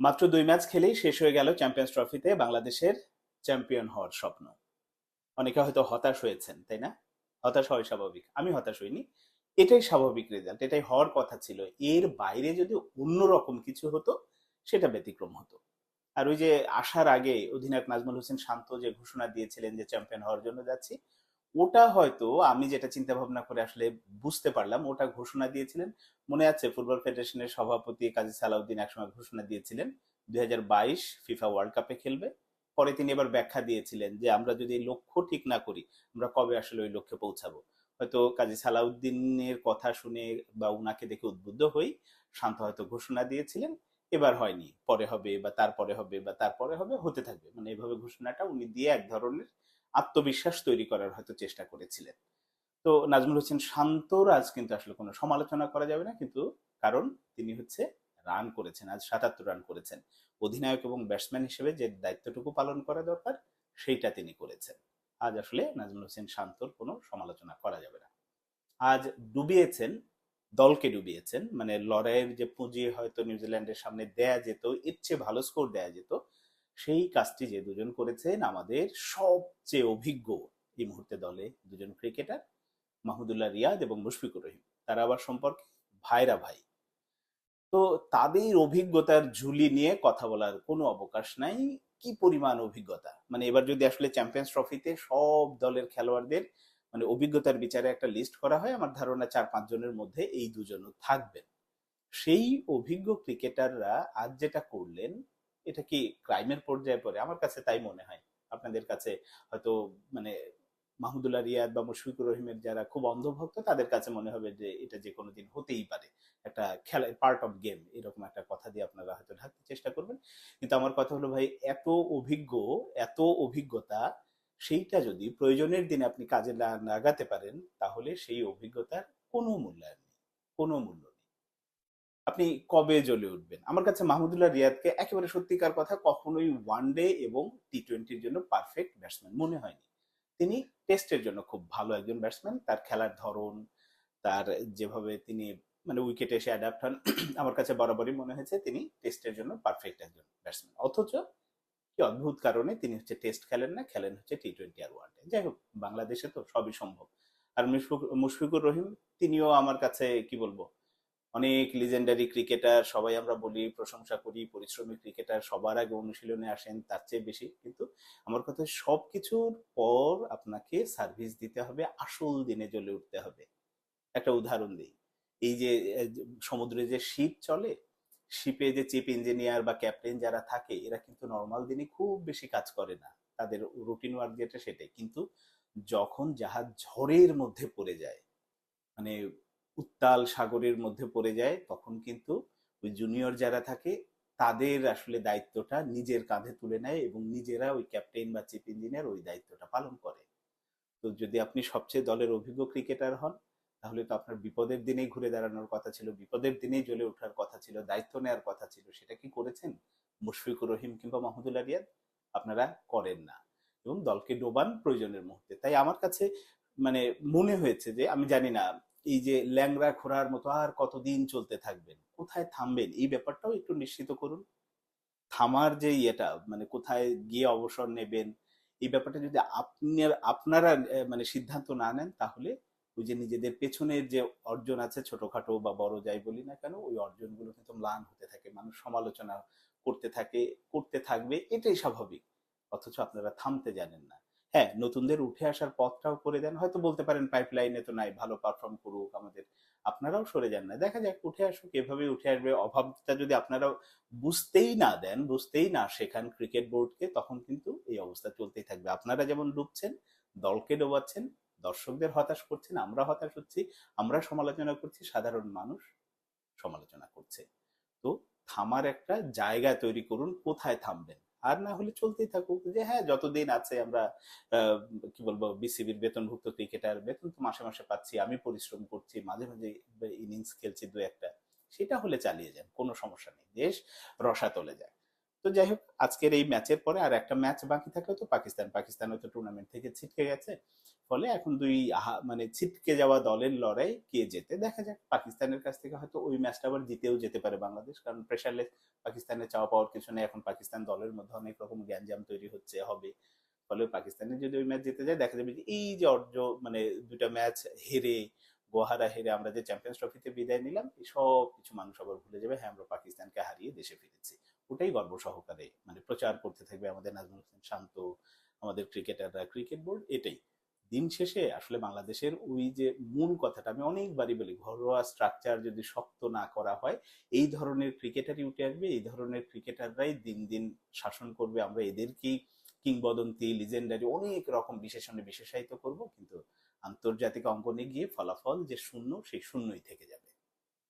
মাত্র দুই ম্যাচ খেলেই শেষ হয়ে গেল চ্যাম্পিয়ন্স ট্রফিতে বাংলাদেশের চ্যাম্পিয়ন হওয়ার স্বপ্ন। অনেকে হয়তো হতাশ হয়েছেন, তাই না? হতাশ হয় স্বাভাবিক। আমি হতাশ হইনি। এটাই স্বাভাবিক রেজাল্ট এটাই হওয়ার কথা ছিল। এর বাইরে যদি অন্যরকম কিছু হতো, সেটা ব্যতিক্রম হতো। আর ওই যে আসার আগে অধিনায়ক নাজমুল হোসেন শান্ত যে ঘোষণা দিয়েছিলেন যে চ্যাম্পিয়ন হওয়ার জন্য যাচ্ছি ওটা হয়তো আমি যেটা চিন্তা ভাবনা করে আসলে বুঝতে পারলাম, ওটা ঘোষণা দিয়েছিলেন। মনে আছে ফুটবল ফেডারেশনের সভাপতি কাজী সালাউদ্দিন একসময় ঘোষণা দিয়েছিলেন, দুই ফিফা ওয়ার্ল্ড কাপে খেলবে। পরে তিনি এবার ব্যাখ্যা দিয়েছিলেন যে, আমরা যদি লক্ষ্য ঠিক না করি, আমরা কবে আসলে ওই লক্ষ্যে পৌঁছাবো? হয়তো কাজী সালাউদ্দিনের কথা শুনে বা উনাকে দেখে উদ্বুদ্ধ হই, শান্ত হয়তো ঘোষণা দিয়েছিলেন। এবার হয়নি, পরে হবে বা তারপরে হবে বা তারপরে হবে, হতে থাকবে। মানে এভাবে ঘোষণাটা উনি দিয়ে এক ধরনের আত্মবিশ্বাস তৈরি করার হয়তো চেষ্টা করেছিলেন। তো নাজমুল হোসেন শান্তর আজ কিন্তু আসলে কোনো সমালোচনা করা যাবে না, কিন্তু কারণ তিনি হচ্ছে রান করেছেন, আজ সাতাত্তর রান করেছেন। অধিনায়ক এবং ব্যাটসম্যান হিসেবে যে দায়িত্বটুকু পালন করা দরকার, সেইটা তিনি করেছেন। আজ আসলে নাজমুল হোসেন শান্তর কোনো সমালোচনা করা যাবে না। আজ ডুবিয়েছেন, দলকে ডুবিয়েছেন মানে লড়াইয়ের যে পুঁজি হয়তো নিউজিল্যান্ডের সামনে দেয়া যেত, এর চেয়ে ভালো স্কোর দেয়া যেত সেই কাজটি যে দুজন করেছেন আমাদের সবচেয়ে অভিজ্ঞ এই মুহূর্তে দলে দুজন ক্রিকেটার, মাহমুদুল্লাহ রিয়াদ এবং মুশফিকুর রহিম। তারা আবার সম্পর্কে ভাইরা ভাই। তো তাদের অভিজ্ঞতার ঝুলি নিয়ে কথা বলার কোনো অবকাশ নাই। কি পরিমাণ অভিজ্ঞতা? মানে এবার যদি আসলে চ্যাম্পিয়ন্স ট্রফিতে সব দলের খেলোয়াড়দের মানে অভিজ্ঞতার বিচারে একটা লিস্ট করা হয়, আমার ধারণা চার পাঁচ জনের মধ্যে এই দুজনও থাকবেন। সেই অভিজ্ঞ ক্রিকেটাররা আজ যেটা করলেন এটা কি ক্রাইমের পর্যায়ে পড়ে? আমার কাছে তাই মনে হয়। আপনাদের কাছে হয়তো মানে মাহমুদুল্লাহ রিয়াদ বা মুশফিকুর রহিমের যারা খুব অন্ধভক্ত, তাদের কাছে মনে হবে যে এটা যে কোনো দিন হতেই পারে। একটা খেলা পার্ট অফ গেম এরকম একটা কথা দিয়ে আপনারা হয়তো ঢাকতে চেষ্টা করবেন। কিন্তু আমার কথা হলো ভাই, এত অভিজ্ঞ, এত অভিজ্ঞতা, সেইটা যদি প্রয়োজনের দিনে আপনি কাজে লাগাতে পারেন, তাহলে সেই অভিজ্ঞতার কোনো মূল্যায়ন নেই। কোনো মূল্য আপনি কবে জ্বলে উঠবেন? আমার কাছে মাহমুদুল্লাহ রিয়াদকে একেবারে সত্যিকার কথা কখনোই ওয়ান ডে এবং টি টোয়েন্টির জন্য পারফেক্ট ব্যাটসম্যান মনে হয়নি। তিনি টেস্টের জন্য খুব ভালো একজন ব্যাটসম্যান তার খেলার ধরন, তার যেভাবে তিনি মানে উইকেটে এসে অ্যাডাপ্ট হন, আমার কাছে বরাবরই মনে হয়েছে তিনি টেস্টের জন্য পারফেক্ট একজন ব্যাটসম্যান অথচ কি অদ্ভুত কারণে তিনি হচ্ছে টেস্ট খেলেন না, খেলেন হচ্ছে টি টোয়েন্টি আর ওয়ানডে যাই হোক, বাংলাদেশে তো সবই সম্ভব। আর মুশফিক- মুশফিকুর রহিম, তিনিও আমার কাছে কি বলব অনেক লিজেন্ডারি ক্রিকেটার সবাই আমরা বলি, প্রশংসা করি, পরিশ্রমী ক্রিকেটার সবার আগে অনুশীলনে আসেন, তার চেয়ে বেশি। কিন্তু আমার কথা সব কিছুর পর আপনাকে সার্ভিস দিতে হবে, আসল দিনে জ্বলে উঠতে হবে। একটা উদাহরণ দিই। এই যে সমুদ্রে যে শিপ চলে, শিপে যে চিফ ইঞ্জিনিয়ার বা ক্যাপ্টেন যারা থাকে, এরা কিন্তু নর্মাল দিনে খুব বেশি কাজ করে না। তাদের রুটিন ওয়ার্ক যেটা সেটাই। কিন্তু যখন জাহাজ ঝড়ের মধ্যে পড়ে যায় মানে উত্তাল সাগরের মধ্যে পড়ে যায়, তখন কিন্তু ওই জুনিয়র যারা থাকে, তাদের আসলে দায়িত্বটা নিজের কাঁধে তুলে নেয় এবং নিজেরা ওই ক্যাপ্টেন বা চিফ ইঞ্জিনিয়ার ওই দায়িত্বটা পালন করে। তো যদি আপনি সবচেয়ে দলের অভিজ্ঞ ক্রিকেটার হন, তাহলে তো আপনার বিপদের দিনেই ঘুরে দাঁড়ানোর কথা ছিল, বিপদের দিনেই জ্বলে ওঠার কথা ছিল, দায়িত্ব নেওয়ার কথা ছিল, সেটা কি করেছেন? মুশফিকুর রহিম কিংবা মাহমুদুল্লাহ রিয়াদ আপনারা করেন না। এবং দলকে ডোবান প্রয়োজনের মুহূর্তে। তাই আমার কাছে মানে মনে হয়েছে যে, আমি জানি না এই যে ল্যাংড়া খোরার মতো আর কতদিন চলতে থাকবেন? কোথায় থামবেন? এই ব্যাপারটাও একটু নিশ্চিত করুন। থামার যে ইয়েটা মানে কোথায় গিয়ে অবসর নেবেন, এই ব্যাপারটা যদি আপনার, আপনারা মানে সিদ্ধান্ত না নেন, তাহলে ওই যে নিজেদের পেছনের যে অর্জন আছে, ছোটখাটো বা বড় যাই বলি না কেন, ওই অর্জনগুলো কিন্তু ম্লান হতে থাকে, মানুষ সমালোচনা করতে থাকে, করতে থাকবে, এটাই স্বাভাবিক। অথচ আপনারা থামতে জানেন না। হ্যাঁ নতুনদের উঠে আসার পথটাও করে দেন। হয়তো বলতে পারেন পাইপলাইনে তো নাই, ভালো পারফর্ম করুক আমাদের। আপনারাও সরে যান না। দেখা যাক, উঠে আসুক, এভাবে উঠে আসবে। অভাবটা যদি আপনারা বুঝতেই না দেন, বুঝতেই না শেখান ক্রিকেট বোর্ডকে তখন কিন্তু এই অবস্থা চলতেই থাকবে। আপনারা যেমন ডুবছেন দলকে ডোবাচ্ছেন, দর্শকদের হতাশ করছেন, আমরা হতাশ হচ্ছি, আমরা সমালোচনা করছি, সাধারণ মানুষ সমালোচনা করছে। তো থামার একটা জায়গা তৈরি করুন, কোথায় থামবেন? আর না হলে চলতেই থাকুক। যে হ্যাঁ যতদিন আছে আমরা কি বলব বিসিবির বেতনভুক্ত ক্রিকেটার বেতন তো মাসে মাসে পাচ্ছি, আমি পরিশ্রম করছি, মাঝে মাঝে ইনিংস খেলছি দু একটা, সেটা হলে চালিয়ে যান, কোনো সমস্যা নেই। দেশ রসা তলে যায় তো যাই হোক আজকের এই ম্যাচের পরে আর একটা ম্যাচ বাকি থাকলে তো পাকিস্তান পাকিস্তান হয়তো টুর্নামেন্ট থেকে ছিটকে গেছে। ফলে এখন দুই মানে ছিটকে যাওয়া দলের লড়াই কে যেতে দেখা যাক। পাকিস্তানের কাছ থেকে হয়তো ওই ম্যাচটা আবার জিতেও যেতে পারে বাংলাদেশ। কারণ প্রেশারলেস পাকিস্তানের চাওয়া পাওয়ার কিছু নেই এখন পাকিস্তান দলের মধ্যে অনেক রকম গ্যাঞ্জাম তৈরি হচ্ছে, হবে। ফলে পাকিস্তানে যদি ওই ম্যাচ জিতে যায়, দেখা যাবে যে এই যে অর্জ মানে দুটা ম্যাচ হেরে, গোহারা হেরে আমরা যে চ্যাম্পিয়ন্স ট্রফিতে বিদায় নিলাম সব কিছু মানুষ আবার ভুলে যাবে। হ্যাঁ আমরা পাকিস্তানকে হারিয়ে দেশে ফিরেছি। ওটাই গর্ব সহকারে মানে প্রচার করতে থাকবে আমাদের নাজমুল হোসেন শান্ত, আমাদের ক্রিকেটাররা, ক্রিকেট বোর্ড, এটাই। দিন শেষে আসলে বাংলাদেশের ওই যে মূল কথাটা, আমি অনেকবারই বলি, ঘরোয়া স্ট্রাকচার যদি শক্ত না করা হয়, এই ধরনের ক্রিকেটারই উঠে আসবে, এই ধরনের ক্রিকেটাররাই দিন দিন শাসন করবে। আমরা এদেরকেই কিংবদন্তি লিজেন্ডারি অনেক রকম বিশেষণে বিশেষায়িত করব, কিন্তু আন্তর্জাতিক অঙ্গনে গিয়ে ফলাফল যে শূন্য, সেই শূন্যই থেকে যাবে।